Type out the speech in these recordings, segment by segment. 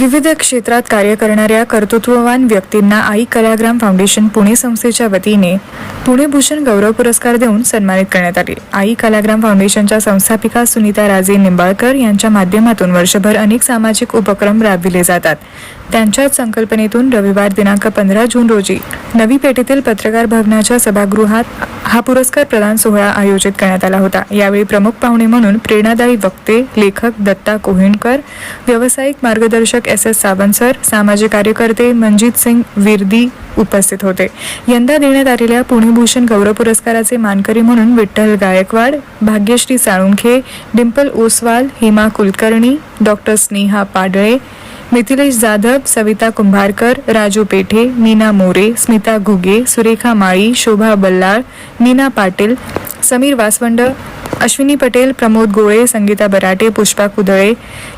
विविध क्षेत्रात कार्य करणाऱ्या कर्तृत्ववान व्यक्तींना आई कलाग्राम फाउंडेशन पुणे संस्थेच्या वतीने पुणे भूषण गौरव पुरस्कार देऊन सन्मानित करण्यात आले. आई कलाग्राम फाउंडेशनच्या संस्थापिका सुनीता राजे निंबाळकर यांच्या माध्यमातून वर्षभर अनेक सामाजिक उपक्रम राबविले जातात. त्यांच्याच संकल्पनेतून रविवार दिनांक पंधरा जून रोजी नवी पेठेतील पत्रकार भवनाच्या सभागृहात हा पुरस्कार प्रदान सोहळा आयोजित करण्यात आला होता. यावेळी प्रमुख पाहुणे म्हणून प्रेरणादायी वक्ते लेखक दत्ता कोहिणकर व्यावसायिक मार्गदर्शक एस एस सावंत सर सामाजिक कार्यकर्ते मनजित सिंग विरदी उपस्थित होते. यंदा देण्यात आलेल्या पुणेभूषण गौरव पुरस्काराचे मानकरी म्हणून विठ्ठल गायकवाड भाग्यश्री साळुंखे डिंपल ओसवाल हेमा कुलकर्णी डॉक्टर स्नेहा पाडळे मिथिलेश जाधव सविता कुंभारकर राजू पेठे मीना मोरे स्मिता घुगे सुरेखा माळी शोभा बल्लाळ मीना पाटील समीर वासवंड अश्विनी पटेल प्रमोद गोळे संगीता बराटे पुष्पा कुदळे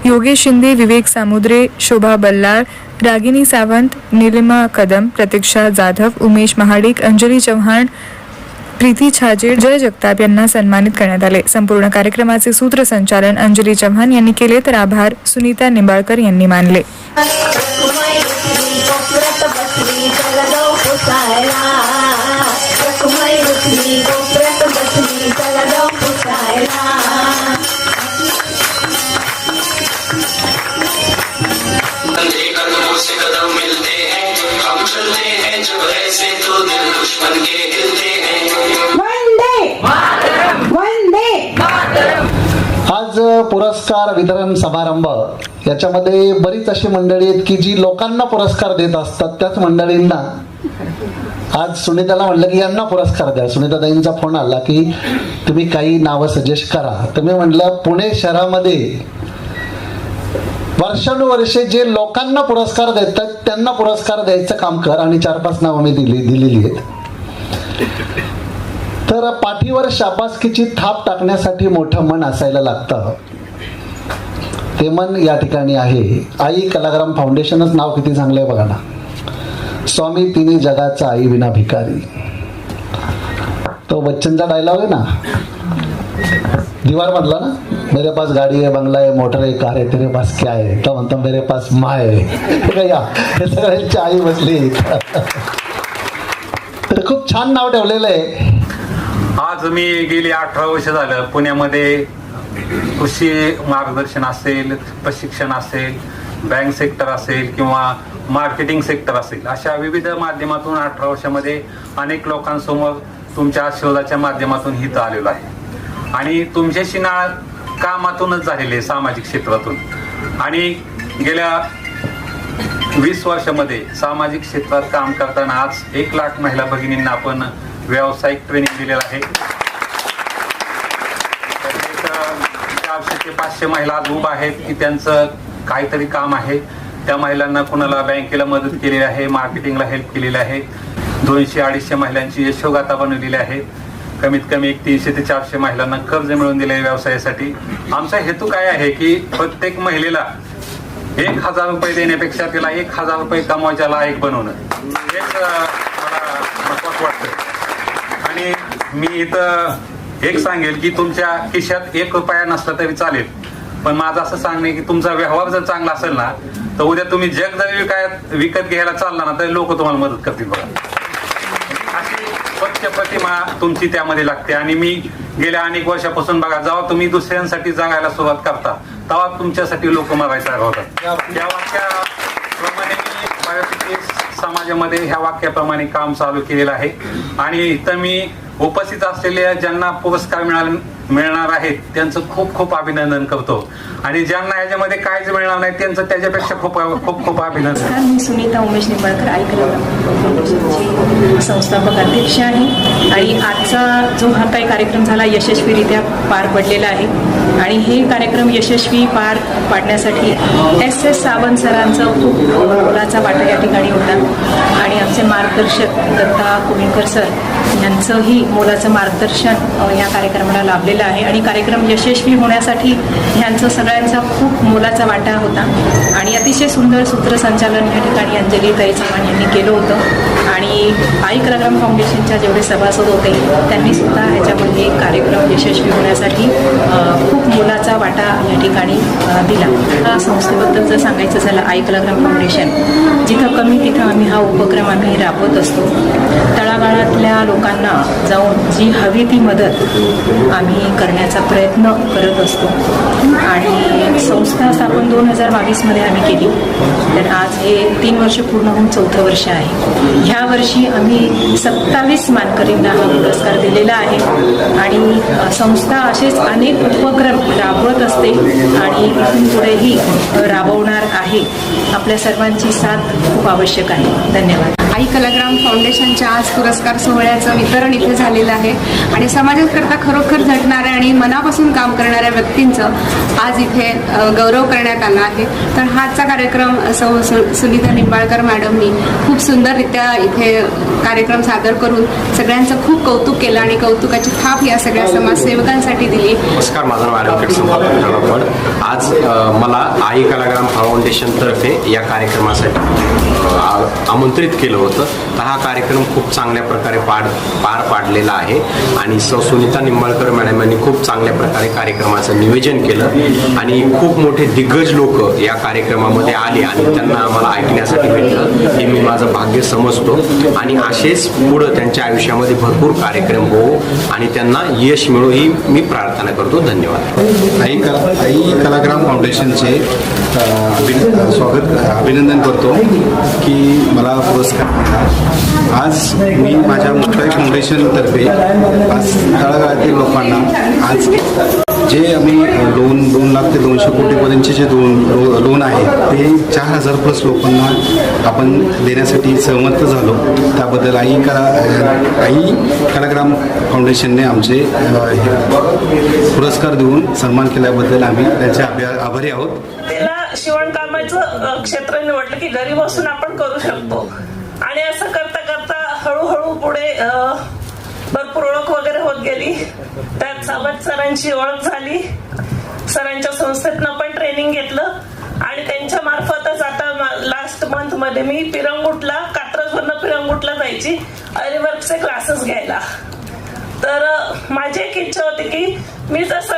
योगेश शिंदे विवेक सामुद्रे शोभा बल्लाळ रागिनी सावंत निलिमा कदम प्रतीक्षा जाधव उमेश महाडिक अंजली चव्हाण प्रीती छाजे जय जगताप यांना सन्मानित करण्यात आले. संपूर्ण कार्यक्रमाचे सूत्रसंचालन अंजली चव्हाण यांनी केले तर आभार सुनीता निंबाळकर यांनी मानले. पुरस्कार वितरण समारंभ. याच्यामध्ये बरीच अशी मंडळी आहेत की जी लोकांना पुरस्कार देत असतात त्याच मंडळींना. आज सुनीताला म्हटलं की यांना पुरस्कार द्या. सुनीताताईंचा फोन आला की तुम्ही काही नावं सजेस्ट करा. तर मी म्हटलं पुणे शहरामध्ये वर्षानुवर्षे जे लोकांना पुरस्कार देतात त्यांना पुरस्कार द्यायचं काम कर आणि चार पाच नावं मी दिली दिलेली आहेत. तर पाठीवर शाबासकीची थाप टाकण्यासाठी मोठं मन असायला लागतं. ते मन या ठिकाणी आहे. आई कलाग्राम फाउंडेशनच नाव किती चांगलं आहे बघा ना. स्वामी तिने जगाचा आई विना भिकारी. तो बच्चनचा डायलॉग आहे ना. दीवार मधला ना मेरे पास गाडी आहे बंगला आहे मोटर आहे कार आहे तेरे पास क्या आहे तो म्हणतो मेरे पास माय आहे या हे सगळ्यांची आई बसली. तर खूप छान नाव ठेवलेलं आहे. आज मी गेली अठरा वर्ष झालं पुण्यामध्ये. कृषी मार्गदर्शन असेल प्रशिक्षण असेल बँक सेक्टर असेल किंवा मार्केटिंग सेक्टर असेल अशा विविध माध्यमातून अठरा वर्षामध्ये अनेक लोकांसमोर तुमच्या शोधाच्या माध्यमातून हित आलेलं आहे. आणि तुमच्याशी ना कामातूनच झालेले सामाजिक क्षेत्रातून. आणि गेल्या वीस वर्षामध्ये सामाजिक क्षेत्रात काम करताना आज एक लाख महिला भगिनींना आपण व्यावसायिक ट्रेनिंग दिलेलं आहे एक, अं, चारशे ते पाचशे महिला आज उभा आहेत की त्यांचं काहीतरी काम आहे. त्या महिलांना कुणाला बँकेला मदत केलेली आहे मार्केटिंगला हेल्प केलेली आहे. दोनशे अडीचशे महिलांची यशोगाथा बनवलेली आहे. कमीत कमी एक तीनशे ते चारशे महिलांना कर्ज मिळवून दिले व्यवसायासाठी. आमचा हेतू काय आहे की प्रत्येक महिलेला एक हजार रुपये देण्यापेक्षा तिला एक हजार रुपये कमवायच्या लायक बनवणं. हेच मला महत्वाचं वाटतं आणि मी इथं एक सांगेल की तुमच्या खिशात एक रुपया नसला तरी चालेल. पण माझं असं सांगणे की तुमचा व्यवहार जर चांगला असेल ना तर उद्या तुम्ही जग जरी विकाय विकत घ्यायला चालला ना तरी लोक तुम्हाला मदत करतील बघा. अशी स्वच्छ प्रतिमा तुमची त्यामध्ये लागते. आणि मी गेल्या अनेक वर्षापासून बघा जेव्हा तुम्ही दुसऱ्यांसाठी जगायला सुरुवात करता तेव्हा तुमच्यासाठी लोक मरायचा होतात त्या वाक्याप्रमाणे मी बऱ्यापैकी समाजामध्ये ह्या वाक्याप्रमाणे काम चालू केलेलं आहे. आणि इथं मी उपस्थित असलेल्या ज्यांना पुरस्कार मिळाले मिळणार आहेत त्यांचं खूप खूप अभिनंदन करतो. आणि ज्यांना याच्यामध्ये काहीच मिळणार नाही त्यांचं त्याच्यापेक्षा खूप खूप खूप अभिनंदन. मी सुनीता उमेश निंबाळकर ऐकलं संस्थापक अध्यक्ष आहे. आणि आजचा जो हा काही कार्यक्रम झाला यशस्वीरित्या पार पडलेला आहे. आणि हे कार्यक्रम यशस्वी पार पाडण्यासाठी एस एस सावंत सरांचा खूप मोलाचा वाटा या ठिकाणी होता. आणि आमचे मार्गदर्शक दत्ता कोविंदकर सर यांचंही मोलाचं मार्गदर्शन या कार्यक्रमाला लाभलेलं आहे आणि कार्यक्रम यशस्वी होण्यासाठी ह्यांचं सगळ्यांचा खूप मोलाचा वाटा होता. आणि अतिशय सुंदर सूत्रसंचालन या ठिकाणी अंजली ताई चव्हाण यांनी केलं होतं. आणि आई कलाग्राम फाउंडेशनच्या जेवढे सभासद होते त्यांनी सुद्धा ह्याच्यामध्ये कार्यक्रम यशस्वी होण्यासाठी खूप मोलाचा वाटा या ठिकाणी दिला. या संस्थेबद्दल जर सांगायचं झालं आई कलाग्राम फाउंडेशन जिथं कमी तिथं आम्ही हा उपक्रम आम्ही राबवत असतो. तळागाळातल्या लोकांना जाऊन जी हवी ती मदत आम्ही करण्याचा प्रयत्न करत असतो. आणि संस्था स्थापन दोन हजार बावीसमध्ये आम्ही केली. तर आज हे तीन वर्ष पूर्ण होऊन चौथं वर्ष आहे. ह्या वर्षी आम्ही सत्तावीस मानकरींना हा पुरस्कार दिलेला आहे. आणि संस्था असेच अनेक उपक्रम राबवत असते आणि इथून पुढेही राबवणार आहे. आपल्या सर्वांची साथ खूप आवश्यक आहे. धन्यवाद. आई कलाग्राम फाउंडेशनच्या आज पुरस्कार सोहळ्याचं वितरण इथे झालेलं आहे. आणि समाजाकरता खरोखर झटणाऱ्या आणि मनापासून काम करणाऱ्या व्यक्तींचं आज इथे गौरव गौरव करण्यात आला आहे. तर हाचा कार्यक्रम सौ सुनीता निंबाळकर मॅडमनी खूप सुंदररित्या इथे कार्यक्रम सादर करून सगळ्यांचं खूप कौतुक केलं आणि कौतुकाची थाप या सगळ्या समाजसेवकांसाठी दिली. नमस्कार माझं नाव ॲडव्होकेट संभाजी आज मला आई कलाग्राम फाउंडेशनतर्फे या कार्यक्रमासाठी आमंत्रित केलं होतं. तर हा कार्यक्रम खूप चांगल्या प्रकारे पाड पार पाडलेला आहे. आणि सौ सुनीता निंबाळकर मॅडम यांनी खूप चांगल्या प्रकारे कार्यक्रमाचं नियोजन केलं. आणि खूप मोठे दिग्गज लोक या कार्यक्रमामध्ये आले आणि त्यांना आम्हाला ऐकण्यासाठी भेटलं. हे मी माझं भाग्य समजतो. आणि असेच पुढं त्यांच्या आयुष्यामध्ये भरपूर कार्यक्रम हो आणि त्यांना यश मिळो ही मी प्रार्थना करतो. धन्यवाद. आई कला आई कलाग्राम फाउंडेशनचे अ, स्वागत अभिनंदन करतो की मला पुरस्कार मिळाला. आज मी माझ्या मुठाई फाउंडेशनतर्फे आज तळागाळातील लोकांना आज जे आम्ही लोन दोन लाख ते दोनशे कोटीपर्यंतचे जे दोन लो- लोन आहे ते चार हजार प्लस लोकांना आपण देण्यासाठी सहमत झालो. त्याबद्दल आई कला आई कलाग्राम फाउंडेशनने आमचे हे पुरस्कार देऊन सन्मान केल्याबद्दल आम्ही त्यांचे आभा- आभारी आहोत. शिवणकामाचं क्षेत्र निवडलं की घरी बसून आपण करू शकतो. आणि असं करता करता हळूहळू पुढे भरपूर ओळख वगैरे होत गेली. त्यात साबत सरांची ओळख झाली. सरांच्या संस्थेतनं पण ट्रेनिंग घेतलं. आणि त्यांच्या मार्फतच आता लास्ट मंथमध्ये मी पिरंगुटला कात्रजवरनं पिरंगुटला जायची अरिवर्कचे क्लासेस घ्यायला. तर माझी एक इच्छा होती की मी जसं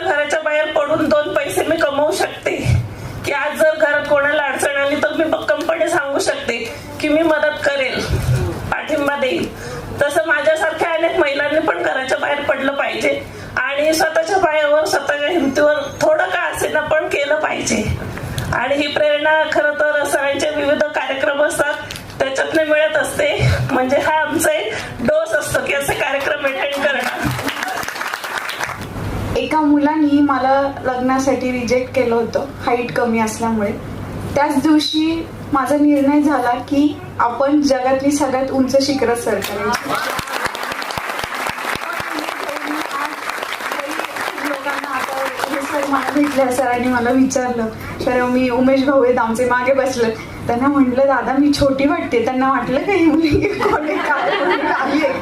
आणि ही प्रेरणा खरं तर सरांचे विविध कार्यक्रम असतात. त्याच्यातनं मिळत असते. म्हणजे हा आमचा एक डोस असतो की असे कार्यक्रम अटेंड करणं. एका मुलांनी मला लग्नासाठी रिजेक्ट केलं होतं. हाईट कमी असल्यामुळे. त्याच दिवशी माझा निर्णय झाला की आपण जगातली सगळ्यात उंच शिखर सर करायची लोकांना आता हे भेटल्या सरांनी मला विचारलं. तर मी उमेश भाऊ आहेत आमचे मागे बसले त्यांना म्हटलं दादा मी छोटी वाटते. त्यांना वाटलं काही मुली कोणी काय- आहे?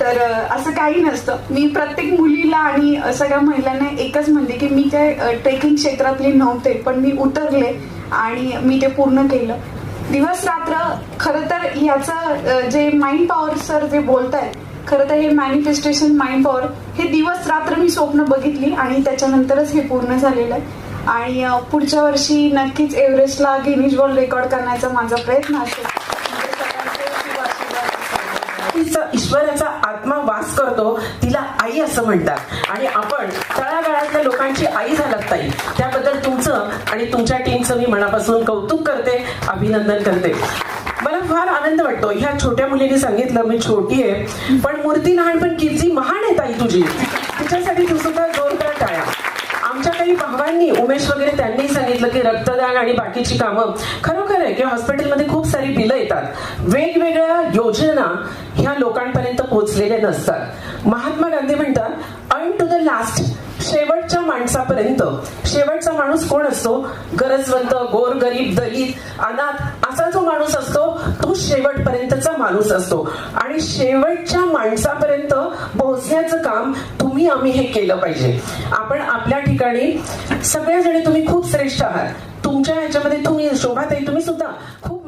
तर असं काही नसतं. मी प्रत्येक मुलीला आणि सगळ्या महिलांना एकच म्हणते की मी काय ट्रेकिंग क्षेत्रातली नव्हते पण मी उतरले आणि मी ते पूर्ण केलं. दिवस रात्र खरं तर ह्याचं जे माइंड पॉवर सर जे बोलत आहेत खरं तर हे मॅनिफेस्टेशन माइंड पॉवर हे दिवस रात्र मी स्वप्न बघितली आणि त्याच्यानंतरच हे पूर्ण झालेलं आहे. आणि पुढच्या वर्षी नक्कीच एव्हरेस्टला गिनीज वर्ल्ड रेकॉर्ड करण्याचा माझा प्रयत्न असेल. ईश्वराचा आत्मा वास करतो तिला आई असं म्हणतात. आणि आपण तळागाळातल्या लोकांची आई झालात ताई. त्याबद्दल तुमचं आणि तुमच्या टीमचं मी मनापासून कौतुक करते अभिनंदन करते. मला फार आनंद वाटतो. ह्या छोट्या मुलीने सांगितलं मी छोटी आहे पण मूर्ती लहान पण महान आहे ताई तुझी. तिच्यासाठी तू सुद्धा जोरदार टाळ्या आमच्या काही भावांनी उमेश वगैरे त्यांनी सांगितलं की रक्तदान आणि बाकीची कामं खरोखर आहे की हॉस्पिटलमध्ये खूप सारी बिलं येतात. वेगवेगळ्या योजना ह्या लोकांपर्यंत पोहोचलेल्या नसतात. महात्मा गांधी म्हणतात अन टू द लास्ट शेवटच्या माणसापर्यंत शेवटचा माणूस कोण असतो? गरजवंत गोर गरीब दलित अनाथ असा जो माणूस असतो तो शेवटपर्यंतचा माणूस असतो. आणि शेवटच्या माणसापर्यंत पोहोचण्याचं काम तुम्ही आम्ही हे केलं पाहिजे. आपण आपल्या ठिकाणी सगळ्याजणी तुम्ही खूप श्रेष्ठ आहात. तुमच्या ह्याच्यामध्ये तुम्ही शोभाताई तुम्ही सुद्धा खूप